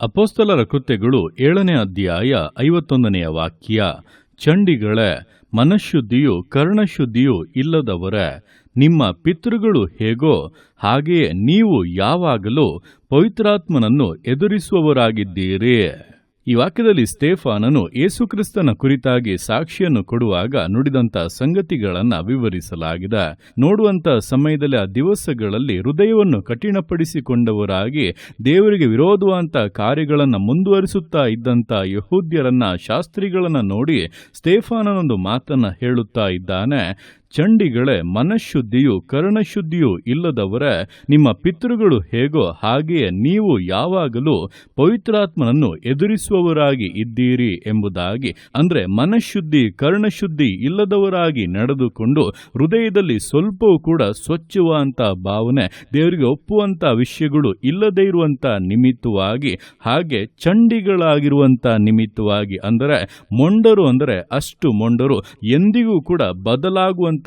ಅಪೋಸ್ತಲರ ಕೃತ್ಯಗಳು ಏಳನೇ ಅಧ್ಯಾಯ ಐವತ್ತೊಂದನೆಯ ವಾಕ್ಯ, ಚಂಡಿಗಳ, ಮನಃಶುದ್ಧಿಯು, ಕರ್ಣಶುದ್ಧಿಯೂ ಇಲ್ಲದವರ, ನಿಮ್ಮ ಪಿತೃಗಳು ಹೇಗೋ ಹಾಗೆಯೇ ನೀವು ಯಾವಾಗಲೂ ಪವಿತ್ರಾತ್ಮನನ್ನು ಎದುರಿಸುವವರಾಗಿದ್ದೀರಿ. ಈ ವಾಕ್ಯದಲ್ಲಿ ಸ್ಟೇಫಾನನು ಯೇಸುಕ್ರಿಸ್ತನ ಕುರಿತಾಗಿ ಸಾಕ್ಷಿಯನ್ನು ಕೊಡುವಾಗ ನುಡಿದಂತ ಸಂಗತಿಗಳನ್ನು ವಿವರಿಸಲಾಗಿದೆ. ನೋಡುವಂತ ಸಮಯದಲ್ಲಿ ಆ ದಿವಸಗಳಲ್ಲಿ ಹೃದಯವನ್ನು ಕಠಿಣಪಡಿಸಿಕೊಂಡವರಾಗಿ ದೇವರಿಗೆ ವಿರೋಧವಂತ ಕಾರ್ಯಗಳನ್ನು ಮುಂದುವರಿಸುತ್ತಾ ಇದ್ದಂಥ ಯಹೂದ್ಯರನ್ನ ಶಾಸ್ತ್ರಿಗಳನ್ನು ನೋಡಿ ಸ್ಟೇಫಾನನೊಂದು ಮಾತನ್ನು ಹೇಳುತ್ತಾ ಇದ್ದಾನೆ. ಚಂಡಿಗಳೇ ಮನಃಶುದ್ಧಿಯು ಕರ್ಣಶುದ್ಧಿಯೂ ಇಲ್ಲದವರೇ ನಿಮ್ಮ ಪಿತೃಗಳು ಹೇಗೋ ಹಾಗೆಯೇ ನೀವು ಯಾವಾಗಲೂ ಪವಿತ್ರಾತ್ಮನನ್ನು ಎದುರಿಸುವವರಾಗಿ ಇದ್ದೀರಿ ಎಂಬುದಾಗಿ, ಅಂದ್ರೆ ಮನಃಶುದ್ಧಿ, ಕರ್ಣಶುದ್ಧಿ ಇಲ್ಲದವರಾಗಿ ನಡೆದುಕೊಂಡು ಹೃದಯದಲ್ಲಿ ಸ್ವಲ್ಪವೂ ಕೂಡ ಸ್ವಚ್ಛವಾದಂಥ ಭಾವನೆ, ದೇವರಿಗೆ ಒಪ್ಪುವಂಥ ವಿಷಯಗಳು ಇಲ್ಲದೇ ಇರುವಂತ ನಿಮಿತ್ತವಾಗಿ, ಹಾಗೆ ಚಂಡಿಗಳಾಗಿರುವಂತ ನಿಮಿತ್ತವಾಗಿ, ಅಂದರೆ ಮೊಂಡರು, ಅಂದರೆ ಅಷ್ಟು ಮೊಂಡರು, ಎಂದಿಗೂ ಕೂಡ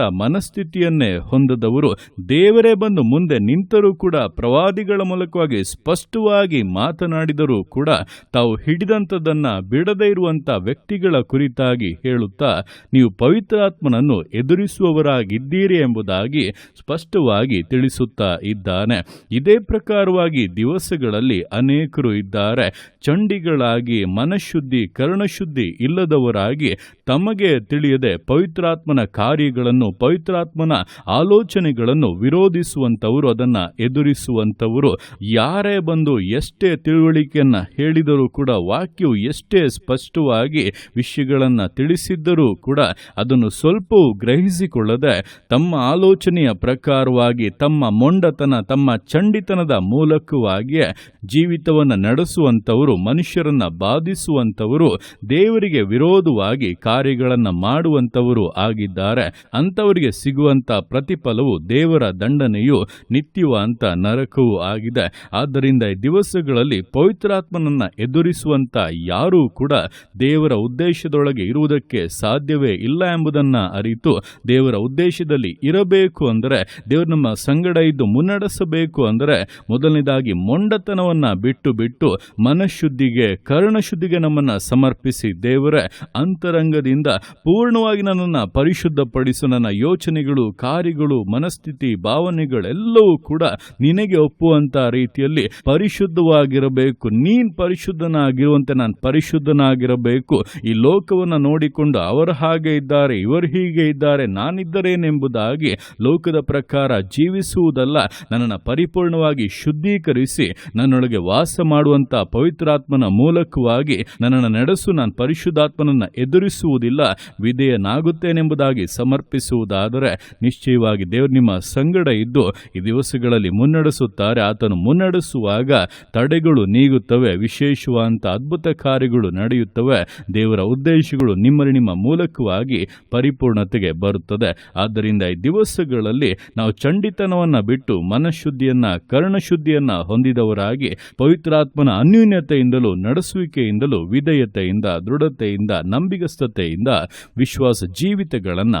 ಮನಸ್ಥಿತಿಯನ್ನೇ ಹೊಂದದವರು. ದೇವರೇ ಬಂದು ಮುಂದೆ ನಿಂತರೂ ಕೂಡ ಪ್ರವಾದಿಗಳ ಮೂಲಕವಾಗಿ ಸ್ಪಷ್ಟವಾಗಿ ಮಾತನಾಡಿದರೂ ಕೂಡ ತಾವು ಹಿಡಿದಂಥದ್ದನ್ನು ಬಿಡದೇ ಇರುವಂತ ವ್ಯಕ್ತಿಗಳ ಕುರಿತಾಗಿ ಹೇಳುತ್ತಾ, ನೀವು ಪವಿತ್ರಾತ್ಮನನ್ನು ಎದುರಿಸುವವರಾಗಿದ್ದೀರಿ ಎಂಬುದಾಗಿ ಸ್ಪಷ್ಟವಾಗಿ ತಿಳಿಸುತ್ತಾ ಇದ್ದಾನೆ. ಇದೇ ಪ್ರಕಾರವಾಗಿ ದಿವಸಗಳಲ್ಲಿ ಅನೇಕರು ಇದ್ದಾರೆ. ಚಂಡಿಗಳಾಗಿ ಮನಃಶುದ್ಧಿ, ಕರ್ಣಶುದ್ಧಿ ಇಲ್ಲದವರಾಗಿ ತಮಗೆ ತಿಳಿಯದೆ ಪವಿತ್ರಾತ್ಮನ ಕಾರ್ಯಗಳನ್ನು ಪವಿತ್ರಾತ್ಮನ ಆಲೋಚನೆಗಳನ್ನು ವಿರೋಧಿಸುವಂತವರು ಅದನ್ನು ಎದುರಿಸುವಂಥವರು. ಯಾರೇ ಬಂದು ಎಷ್ಟೇ ತಿಳುವಳಿಕೆಯನ್ನು ಹೇಳಿದರೂ ಕೂಡ, ವಾಕ್ಯವು ಎಷ್ಟೇ ಸ್ಪಷ್ಟವಾಗಿ ವಿಷಯಗಳನ್ನು ತಿಳಿಸಿದ್ದರೂ ಕೂಡ, ಅದನ್ನು ಸ್ವಲ್ಪವೂ ಗ್ರಹಿಸಿಕೊಳ್ಳದೆ, ತಮ್ಮ ಆಲೋಚನೆಯ ಪ್ರಕಾರವಾಗಿ, ತಮ್ಮ ಮೊಂಡತನ, ತಮ್ಮ ಚಂಡಿತನದ ಮೂಲಕವಾಗಿಯೇ ಜೀವಿತವನ್ನು ನಡೆಸುವಂತವರು ಮನುಷ್ಯರನ್ನ ಬಾಧಿಸುವಂತವರು ದೇವರಿಗೆ ವಿರೋಧವಾಗಿ ಕಾರ್ಯಗಳನ್ನು ಮಾಡುವಂತವರು ಆಗಿದ್ದಾರೆ. ಅಂತವರಿಗೆ ಸಿಗುವಂಥ ಪ್ರತಿಫಲವು ದೇವರ ದಂಡನೆಯು ನಿತ್ಯವಂತ ನರಕವೂ ಆಗಿದೆ. ಆದ್ದರಿಂದ ಈ ದಿವಸಗಳಲ್ಲಿ ಪವಿತ್ರಾತ್ಮನನ್ನ ಎದುರಿಸುವಂಥ ಯಾರೂ ಕೂಡ ದೇವರ ಉದ್ದೇಶದೊಳಗೆ ಇರುವುದಕ್ಕೆ ಸಾಧ್ಯವೇ ಇಲ್ಲ ಎಂಬುದನ್ನ ಅರಿತು ದೇವರ ಉದ್ದೇಶದಲ್ಲಿ ಇರಬೇಕು ಅಂದರೆ ದೇವರು ನಮ್ಮ ಸಂಗಡ ಇದ್ದು ಮುನ್ನಡೆಸಬೇಕು ಅಂದರೆ ಮೊದಲನೇದಾಗಿ ಮೊಂಡತನವನ್ನ ಬಿಟ್ಟು ಬಿಟ್ಟು ಮನಃಶುದ್ಧಿಗೆ, ಕರ್ಣಶುದ್ಧಿಗೆ ನಮ್ಮನ್ನ ಸಮರ್ಪಿಸಿ ದೇವರೇ, ಅಂತರಂಗದಿಂದ ಪೂರ್ಣವಾಗಿ ನನ್ನನ್ನು ಪರಿಶುದ್ಧಪಡಿಸು ಯೋಚನೆಗಳು, ಕಾರ್ಯಗಳು, ಮನಸ್ಥಿತಿ, ಭಾವನೆಗಳೆಲ್ಲವೂ ಕೂಡ ನಿನಗೆ ಒಪ್ಪುವಂತ ರೀತಿಯಲ್ಲಿ ಪರಿಶುದ್ಧವಾಗಿರಬೇಕು. ನೀನ್ ಪರಿಶುದ್ಧನಾಗಿರುವಂತೆ ನಾನು ಪರಿಶುದ್ಧನಾಗಿರಬೇಕು. ಈ ಲೋಕವನ್ನು ನೋಡಿಕೊಂಡು ಅವರ ಹಾಗೆ ಇದ್ದಾರೆ, ಇವರು ಹೀಗೆ ಇದ್ದಾರೆ, ನಾನಿದ್ದರೇನೆಂಬುದಾಗಿ ಲೋಕದ ಪ್ರಕಾರ ಜೀವಿಸುವುದಲ್ಲ. ನನ್ನನ್ನು ಪರಿಪೂರ್ಣವಾಗಿ ಶುದ್ಧೀಕರಿಸಿ ನನ್ನೊಳಗೆ ವಾಸ ಮಾಡುವಂತಹ ಪವಿತ್ರಾತ್ಮನ ಮೂಲಕವಾಗಿ ನನ್ನನ್ನು ನಡೆಸು, ನಾನು ಪರಿಶುದ್ಧಾತ್ಮನನ್ನು ಎದುರಿಸುವುದಿಲ್ಲ. ವಿಧೇಯನಾಗುತ್ತೇನೆಂಬುದಾಗಿ ಸಮರ್ಪಿಸುವುದಾದರೆ ನಿಶ್ಚಯವಾಗಿ ದೇವರು ನಿಮ್ಮ ಸಂಗಡ ಇದ್ದು ಈ ದಿವಸಗಳಲ್ಲಿ ಮುನ್ನಡೆಸುತ್ತಾರೆ. ಆತನು ಮುನ್ನಡೆಸುವಾಗ ತಡೆಗಳು ನೀಗುತ್ತವೆ, ವಿಶೇಷವಾದಂಥ ಅದ್ಭುತ ಕಾರ್ಯಗಳು ನಡೆಯುತ್ತವೆ. ದೇವರ ಉದ್ದೇಶಗಳು ನಿಮ್ಮಲ್ಲಿ ನಿಮ್ಮ ಮೂಲಕವಾಗಿ ಪರಿಪೂರ್ಣತೆಗೆ ಬರುತ್ತದೆ. ಆದ್ದರಿಂದ ಈ ದಿವಸಗಳಲ್ಲಿ ನಾವು ಚಂಡಿತನವನ್ನು ಬಿಟ್ಟು ಮನಃಶುದ್ಧಿಯನ್ನು, ಕರ್ಣಶುದ್ಧಿಯನ್ನು ಹೊಂದಿದವರಾಗಿ ಪವಿತ್ರಾತ್ಮನ ಅನ್ಯೂನ್ಯತೆಯಿಂದಲೂ, ನಡೆಸುವಿಕೆಯಿಂದಲೂ, ವಿಧೇಯತೆಯಿಂದ, ದೃಢತೆಯಿಂದ, ನಂಬಿಗಸ್ತತೆಯಿಂದ ವಿಶ್ವಾಸ ಜೀವಿತಗಳನ್ನು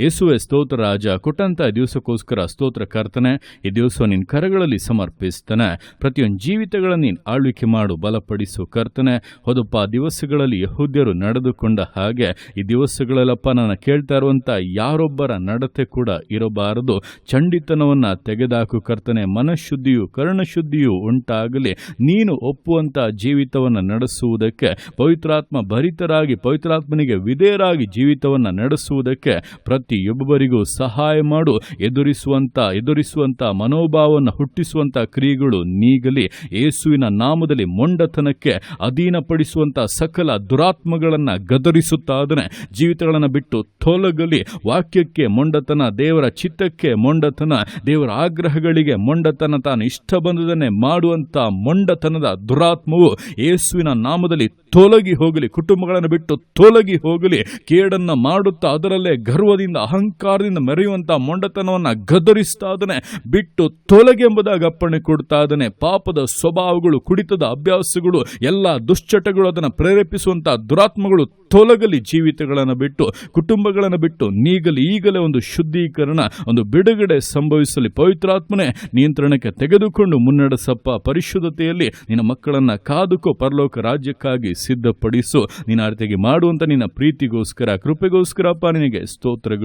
ಯೇಸುವೆ ಸ್ತೋತ್ರ ರಾಜ, ಕೊಟ್ಟಂತ ದಿವಸಕ್ಕೋಸ್ಕರ ಸ್ತೋತ್ರ ಕರ್ತನೆ, ಈ ದಿವಸ ನಿನ್ನ ಕರಗಳಲ್ಲಿ ಸಮರ್ಪಿಸ್ತಾನೆ. ಪ್ರತಿಯೊಂದು ಜೀವಿತಗಳನ್ನು ನೀನು ಆಳ್ವಿಕೆ ಮಾಡು, ಬಲಪಡಿಸು ಕರ್ತನೆ. ಹೊದಪ್ಪ ದಿವಸಗಳಲ್ಲಿ ಯಹೂದ್ಯರು ನಡೆದುಕೊಂಡ ಹಾಗೆ, ಈ ದಿವಸಗಳಲ್ಲಪ್ಪ ನಾನು ಕೇಳ್ತಾ ಇರುವಂಥ ಯಾರೊಬ್ಬರ ನಡತೆ ಕೂಡ ಇರಬಾರದು. ಚಂಡಿತನವನ್ನು ತೆಗೆದಾಕು ಕರ್ತನೆ, ಮನಃಶುದ್ಧಿಯು, ಕರ್ಣಶುದ್ಧಿಯು ಉಂಟಾಗಲಿ. ನೀನು ಒಪ್ಪುವಂಥ ಜೀವಿತವನ್ನು ನಡೆಸುವುದಕ್ಕೆ, ಪವಿತ್ರಾತ್ಮ ಭರಿತರಾಗಿ, ಪವಿತ್ರಾತ್ಮನಿಗೆ ವಿಧೇಯರಾಗಿ ಜೀವಿತವನ್ನು ನಡೆಸುವುದಕ್ಕೆ ಪ್ರತಿಯೊಬ್ಬರಿಗೂ ಸಹಾಯ ಮಾಡು. ಎದುರಿಸುವಂತ ಎದುರಿಸುವಂತ ಮನೋಭಾವವನ್ನು ಹುಟ್ಟಿಸುವಂತ ಕ್ರಿಯೆಗಳು ನೀಗಲಿ. ಯೇಸುವಿನ ನಾಮದಲ್ಲಿ ಮೊಂಡತನಕ್ಕೆ ಅಧೀನಪಡಿಸುವಂತ ಸಕಲ ದುರಾತ್ಮಗಳನ್ನು ಗದರಿಸುತ್ತಾದನೆ. ಜೀವಿತಗಳನ್ನು ಬಿಟ್ಟು ತೊಲಗಲಿ. ವಾಕ್ಯಕ್ಕೆ ಮೊಂಡತನ, ದೇವರ ಚಿತ್ತಕ್ಕೆ ಮೊಂಡತನ, ದೇವರ ಆಗ್ರಹಗಳಿಗೆ ಮೊಂಡತನ, ತಾನು ಇಷ್ಟ ಬಂದದನ್ನೇ ಮಾಡುವಂತ ಮೊಂಡತನದ ದುರಾತ್ಮವು ಯೇಸುವಿನ ನಾಮದಲ್ಲಿ ತೊಲಗಿ ಹೋಗಲಿ. ಕುಟುಂಬಗಳನ್ನು ಬಿಟ್ಟು ತೊಲಗಿ ಹೋಗಲಿ. ಕೇಡನ್ನ ಮಾಡುತ್ತಾ ಅದರಲ್ಲೇ ಗರ್ವದಿಂದ ಅಹಂಕಾರದಿಂದ ಮೆರೆಯುವಂಥ ಮೊಂಡತನವನ್ನ ಗದರಿಸ್ತಾ ಇದ್ದಾನೆ, ಬಿಟ್ಟು ತೊಲಗೆ ಎಂಬುದಾಗಿ ಅಪ್ಪಣೆ ಕೊಡ್ತಾ ಇದ್ದಾನೆ. ಪಾಪದ ಸ್ವಭಾವಗಳು, ಕುಡಿತದ ಅಭ್ಯಾಸಗಳು, ಎಲ್ಲ ದುಶ್ಚಟಗಳು ಅದನ್ನು ಪ್ರೇರೇಪಿಸುವಂತ ದುರಾತ್ಮಗಳು ತೊಲಗಲಿ ಜೀವಿತಗಳನ್ನು ಬಿಟ್ಟು, ಕುಟುಂಬಗಳನ್ನು ಬಿಟ್ಟು, ನೀಗಲಿ ಈಗಲೇ ಒಂದು ಶುದ್ಧೀಕರಣ, ಒಂದು ಬಿಡುಗಡೆ ಸಂಭವಿಸಲಿ. ಪವಿತ್ರಾತ್ಮನೆ, ನಿಯಂತ್ರಣಕ್ಕೆ ತೆಗೆದುಕೊಂಡು ಮುನ್ನಡೆಸಪ್ಪ. ಪರಿಶುದ್ಧತೆಯಲ್ಲಿ ನಿನ್ನ ಮಕ್ಕಳನ್ನ ಕಾದುಕೋ, ಪರಲೋಕ ರಾಜ್ಯಕ್ಕಾಗಿ ಸಿದ್ಧಪಡಿಸು. ನಿನ್ನ ಅರ್ಥಗೆ ಮಾಡುವಂತ ನಿನ್ನ ಪ್ರೀತಿಗೋಸ್ಕರ ಕೃಪೆಗೋಸ್ಕರ ಅಪ್ಪ ನಿನಗೆ ಸ್ತೋತ್ರಗಳು.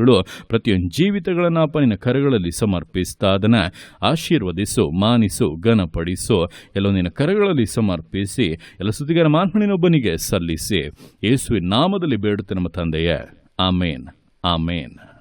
ಪ್ರತಿಯೊಂದು ಜೀವಿತಗಳನ್ನು ಅಪ್ಪ ನಿನ್ನ ಕರಗಳಲ್ಲಿ ಸಮರ್ಪಿಸ್ತಾ ಅದನ್ನು ಆಶೀರ್ವದಿಸು, ಮಾನಿಸು, ಘನಪಡಿಸು. ಎಲ್ಲ ನಿನ್ನ ಕರಗಳಲ್ಲಿ ಸಮರ್ಪಿಸಿ, ಎಲ್ಲ ಸುದ್ದಿಗಾರ ಮಾನ್ಮಣಿನೊಬ್ಬನಿಗೆ ಸಲ್ಲಿಸಿ. ಯೇಸುವಿನ ನಾಮದಲ್ಲಿ ಬೇಡುತ್ತೆ ನಮ್ಮ ತಂದೆಯೇ. ಆಮೇನ್. ಆಮೇನ್.